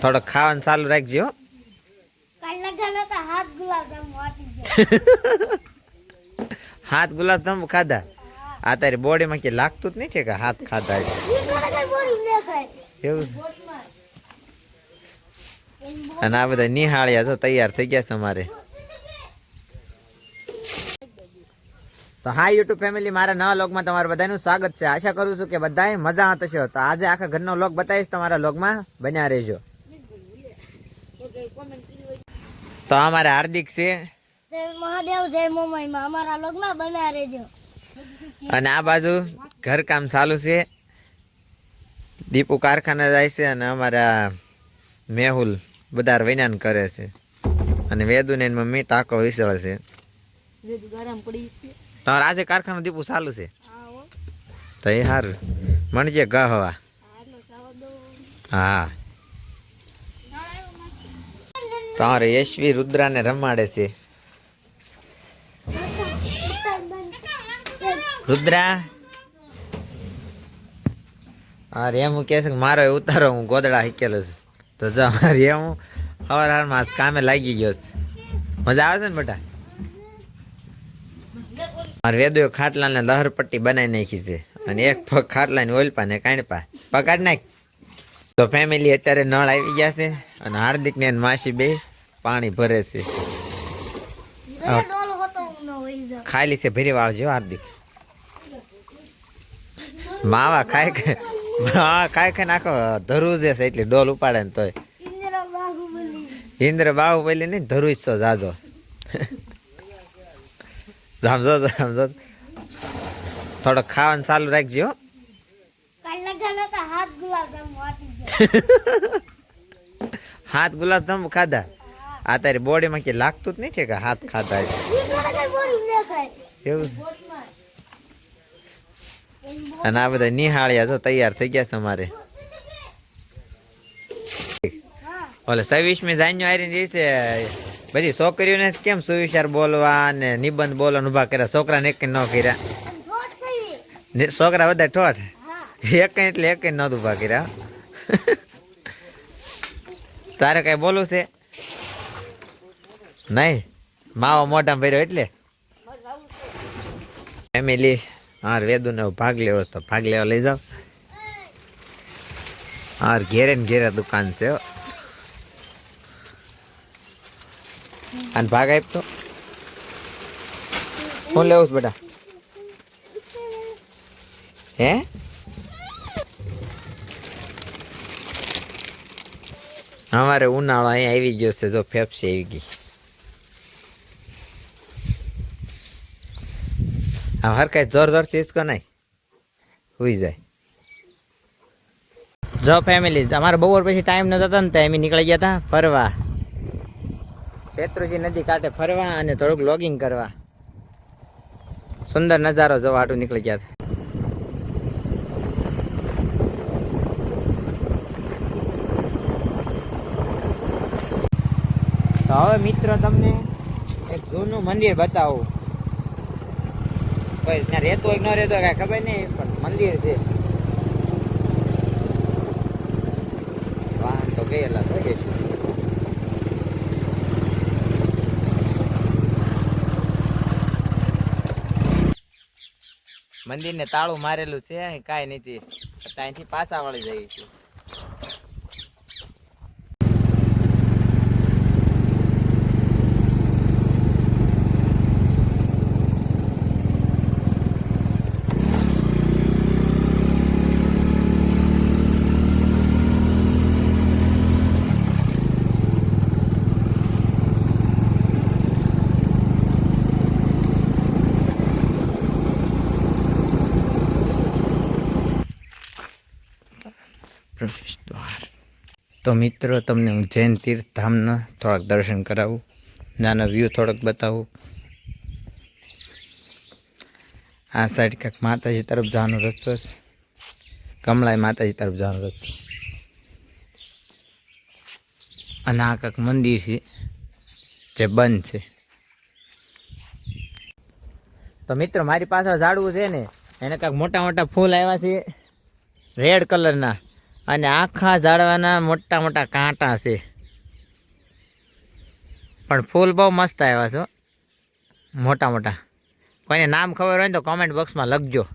થોડોક ખાવાનું ચાલુ રાખજો હાથ ગુલાબ જાંબુ ખાધા? આ તારી બોડીમાં કે લાગતું જ નહીં છે કે હાથ ખાધા છે? એવું? છે? અને આ બધા નિહાળ્યા છો તૈયાર થઈ ગયા છે અમારે. તો હા યુટ્યુબ ફેમિલી મારા નવા લોગમાં તમારું બધાનું સ્વાગત છે. આશા કરું છું કે બધાએ મજા થશે તો આજે આખા ઘરનો લોગ બતાવીશ તમારા લોગમાં બન્યા રહેજો. તો અમારે હાર્દિક છે. મહાદેવ જય મોમાઈમાં અમારા લગ્ન બના રહેજો. અને આ બાજુ ઘરકામ ચાલુ છે. દીપુ કારખાના જાય છે અને અમારા મેહુલ બધા વૈનાન કરે છે. અને વેદુ ને એની મમ્મી ટાંકો વિસળ છે. તમારે આજે કારખાનું દીપુ ચાલુ છે? તો એ સારું મણજે ગ હવા હા. તમારે યશવી રુદ્રાને રમાડે છે. રુદ્રા? હા રેમુ કહે છે કે મારો ઉતારો, હું ગોદડા શીખેલો છું. તો જો, રેમુ સવાર હારમાં કામે લાગી ગયો છે. મજા આવે છે ને બેટા? મારે વેદોએ ખાટલાને લહરપટ્ટી બનાવી નાખી છે. અને એક પગ ખાટલાને ઓલપા ને કાણપા પગાડ નાખ. તો ફેમિલી અત્યારે નળ આવી ગયા છે અને હાર્દિક ને માસી બે પાણી ભરે છે. ખાલી છે ભરી વાળજો હાર્દિક. માવા ખાય માવા ખાય ખાય નાખો ધરું છે એટલે ડોલ ઉપાડે ને તોય. ઇન્દ્ર બાહુબલી. નહીં ધરું છો જાજો. સમજો સમજો થોડોક ખાવાનું ચાલુ રાખજો હાથ ગુલાબ હાથ ગુલાબ જાંબુ ખાધા? આ તારી બોડીમાં કે લાગતું જ નહીં છે કે હાથ ખાધા છે? એવું? અને આ બધા નિહાળ્યા છો તૈયાર થઈ ગયા છે અમારે. ઓલે છવ્વીસમી જાન્યુઆરી દિવસે બધી છોકરીઓને કેમ સુવિચાર બોલવા અને નિબંધ બોલવાનું ઊભા કર્યા? છોકરાને એક ન કર્યા. ને છોકરા બધા ઠોઠ? એક એટલે એક નહોતું ઊભા કર્યા. તારે કઈ બોલવું છે? નહીં? માવો મોઢામાં ભર્યો એટલે? ફેમિલી, હાર વેદુ ને ભાગ લેવો તો ભાગ લેવા લઈ જાઓ. હાર ઘેરે ને ઘેરે દુકાન છે અને ભાગ આપ તો શું લેવું છું બેટા? હે? અમારે ઉનાળો અહીં આવી ગયો છે, જો ફેફસી આવી ગઈ. આ હર જોર જોરથી હિસકો નહીં? હોઈ જાય. જો ફેમિલી અમારે બપોર પછી ટાઈમ નતો ને તો એમ નીકળી ગયા હતા ફરવા. શેત્રુજી નદી કાંઠે ફરવા અને થોડુંક લોગિંગ કરવા. સુંદર નજારો જોવા આટું નીકળી ગયા હતા તો હવે મિત્રો તમને એક જૂનું મંદિર બતાવું. કોઈ ત્યાં રહેતો હોય ન રહેતો કાંઈ ખબર નહીં, પણ મંદિર છે. વાહન તો ગયેલા તો એ મંદિરને તાળું મારેલું છે કાંઈ નથી. ત્યાંથી પાછા વળી જઈએ છીએ. તો મિત્રો, તમને હું જૈન તીર્થધામના થોડાક દર્શન કરાવું, નાનો વ્યૂ થોડોક બતાવું. આ સાઈડ કાંઈક માતાજી તરફ જવાનો રસ્તો છે. કમળાએ માતાજી તરફ જવાનો રસ્તો. અને આ કાંઈક મંદિર છે, જે બંધ છે. તો મિત્રો, મારી પાછળ ઝાડવું છે ને, એને કાંઈક મોટા મોટા ફૂલ આવ્યા છે. રેડ કલરના અને આખા ઝાડવાના મોટા મોટા કાંટા છે. પણ ફૂલ બહુ મસ્ત આવ્યા છે મોટા મોટા. કોઈને નામ ખબર હોય ને તો કોમેન્ટ બોક્સમાં લખજો.